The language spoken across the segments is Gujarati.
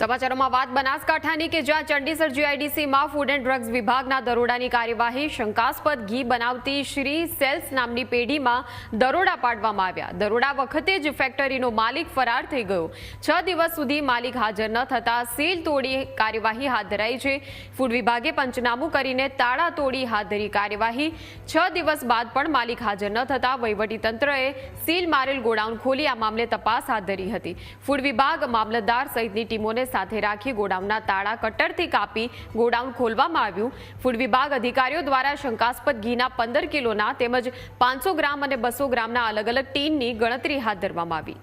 સમાચારોમાં વાત બનાસકાંઠાની કે જ્યાં ચંડીસર જીઆઈડીસીમાં ફૂડ એન્ડ ડ્રગ્સ વિભાગના દરોડાની કાર્યવાહી શંકાસ્પદ ઘી બનાવતી શ્રી સેલ્સ નામની પેઢીમાં દરોડા પાડવામાં આવ્યા. દરોડા વખતે જ ફેક્ટરીનો માલિક ફરાર થઈ ગયો. છ દિવસ સુધી માલિક હાજર ન થતાં સીલ તોડી કાર્યવાહી હાથ ધરાઈ છે. ફૂડ વિભાગે પંચનામું કરીને તાળા તોડી હાથ ધરી કાર્યવાહી. છ દિવસ બાદ પણ માલિક હાજર ન થતાં વહીવટીતંત્રએ સીલ મારેલ ગોડાઉન ખોલી આ મામલે તપાસ હાથ ધરી હતી. ફૂડ વિભાગ મામલતદાર સહિતની ટીમોને સાથે રાખી ગોડાઉનના તાળા કટરથી કાપી ગોડાઉન ખોલવામાં આવ્યું. ફૂડ વિભાગ અધિકારીઓ દ્વારા શંકાસ્પદ ઘીના પંદર કિલોના તેમજ પાંચસો ગ્રામ અને બસો ગ્રામના અલગ અલગ ટીનની ગણતરી હાથ ધરવામાં આવી.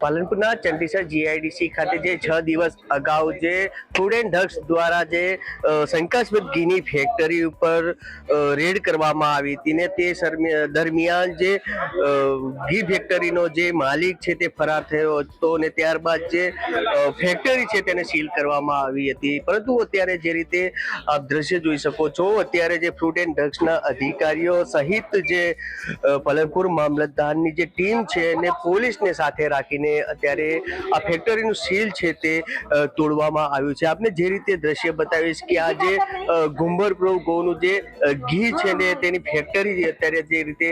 પાલનપુરના ચંડીસર જીઆઈડીસી ખાતે જે છ દિવસ અગાઉ જે ફૂડ એન્ડ ડ્રગ્સ દ્વારા જે શંકાસ્પદ ઘીની ફેક્ટરી ઉપર રેડ કરવામાં આવી હતી ને તે દરમિયાન જે ઘી ફેક્ટરીનો જે માલિક છે તે ફરાર થયો હતો ને ત્યારબાદ જે ફેક્ટરી છે તેને સીલ કરવામાં આવી હતી. પરંતુ અત્યારે જે રીતે આપ દ્રશ્ય જોઈ શકો છો, અત્યારે જે ફૂડ એન્ડ ડ્રગ્સના અધિકારીઓ સહિત જે પાલનપુર મામલતદારની જે ટીમ છે એને પોલીસને સાથે રાખીને અત્યારે આ ફેક્ટરીનું સીલ છે તે તોડવામાં આવ્યું છે. આપને જે રીતે દ્રશ્ય બતાવીશ કે આ જે અ, ગુંબર ગૌનું જે ઘી છે ને તેની ફેક્ટરી અત્યારે જે રીતે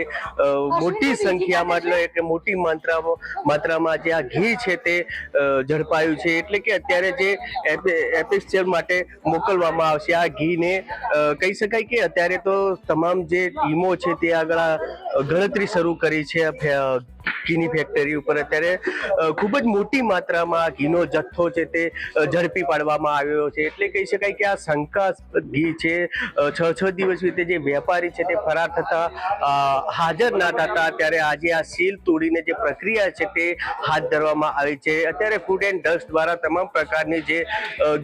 મોટી સંખ્યામાં એટલે કે મોટી માત્રામાં માત્રામાં જે આ ઘી છે તે ઝડપાયું છે. એટલે કે અત્યારે જે એપિક્સચર માટે મોકલવામાં આવશે આ ઘીને કહી શકાય કે અત્યારે તો તમામ જે ટીમો છે તે આગળ ગણતરી શરૂ કરી છે ઘીની ફેક્ટરી ઉપર અત્યારે ખૂબ જ મોટી માત્રામાં ઘીનો જથ્થો છે તે ઝડપી પાડવામાં આવ્યો છે. એટલે કહી શકાય કે આ શંકાસ્પદ ઘી છે છ છ દિવસ રીતે જે વેપારી છે તે ફરાર થતા હાજર ના થતા ત્યારે આજે આ સીલ તોડીને જે પ્રક્રિયા છે તે હાથ ધરવામાં આવી છે. અત્યારે ફૂડ એન્ડ ડ્રગ્સ દ્વારા તમામ પ્રકારની જે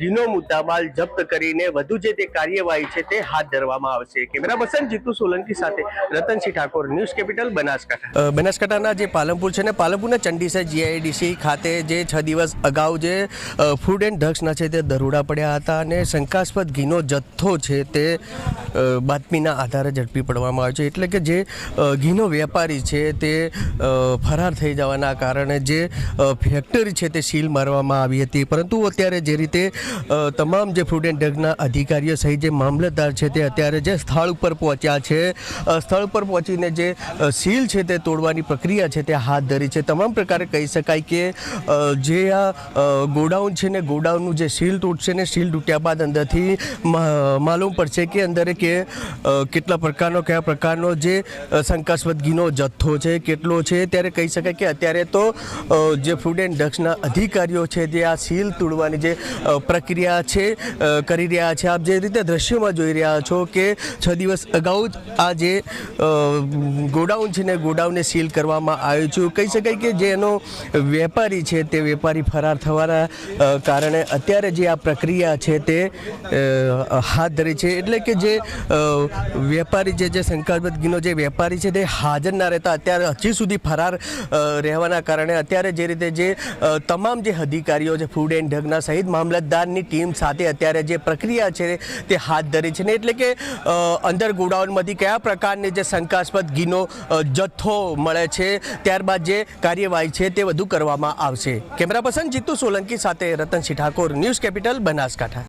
ઘીનો મુદ્દામાલ જપ્ત કરીને વધુ જે તે કાર્યવાહી છે તે હાથ ધરવામાં આવશે. કેમેરા પર્સન જીતુ સોલંકી સાથે રતનસિંહ ઠાકોર, ન્યૂઝ કેપિટલ, બનાસકાંઠા. બનાસકાંઠાના જે પાલનપુર છે ને પાલનપુરના ચંડીસા જીઆઈડીસી ખાતે જે છ દિવસ અગાઉ જે ફૂડ એન્ડ ડ્રગ્સના છે તે દરોડા પડ્યા હતા અને શંકાસ્પદ ઘીનો જથ્થો છે તે બાતમીના આધારે ઝડપી પડવામાં આવ્યો છે. એટલે કે જે ઘીનો વેપારી છે તે ફરાર થઈ જવાના કારણે જે ફેક્ટરી છે તે સીલ મારવામાં આવી હતી. પરંતુ અત્યારે જે રીતે તમામ જે ફૂડ એન્ડ ડ્રગના અધિકારીઓ સહિત જે મામલતદાર છે તે અત્યારે જે સ્થળ ઉપર પહોંચ્યા છે સ્થળ પર પહોંચીને જે સીલ છે તે તોડવાની પ્રક્રિયા છે તે હાથ ધરી છે. તમામ પ્રકારે કહી શકાય કે જે આ ગોડાઉન છે ને, ગોડાઉનનું જે સીલ તૂટશે ને સીલ તૂટ્યા બાદ અંદરથી માલુમ પડશે કે અંદર કે કેટલા પ્રકારનો, કયા પ્રકારનો જે શંકાસ્પદ ઘીનો જથ્થો છે, કેટલો છે, ત્યારે કહી શકાય કે અત્યારે તો જે ફૂડ એન્ડ ડ્રગ્સના અધિકારીઓ છે, જે આ સીલ તોડવાની જે પ્રક્રિયા છે કરી રહ્યા છે. આપ જે રીતે દ્રશ્યોમાં જોઈ રહ્યા છો કે, છ દિવસ અગાઉ જ આ જે ગોડાઉન છે ને, ગોડાઉનને સીલ કરવામાં આવ્યું છું. કહી શકાય કે જે એનો વેપારી છે, તે વેપારી ફરાર થવાના કારણે અત્યારે જે આ પ્રક્રિયા છે તે હાથ ધરી છે. એટલે કે જે વેપારી જે જે શંકાસ્પદ ગીનો જે વેપારી છે તે હાજર ના રહેતા, અત્યારે હજી સુધી ફરાર રહેવાના કારણે અત્યારે જે રીતે જે તમામ જે અધિકારીઓ છે ફૂડ એન્ડ ડ્રગના સહિત મામલતદારની ટીમ સાથે અત્યારે જે પ્રક્રિયા છે તે હાથ ધરી છે ને એટલે કે અંદર ગોડાઉનમાંથી કયા પ્રકારની જે શંકાસ્પદ ઘીનો જથ્થો મળે છે ત્યારબાદ જે કાર્યવાહી છે તે વધુ કરવામાં આવશે. કેમેરા પર્સન જીતુ સોલંકી સાથે રતનસિંહ ઠાકોર, ન્યૂઝ કેપિટલ, બનાસકાંઠા.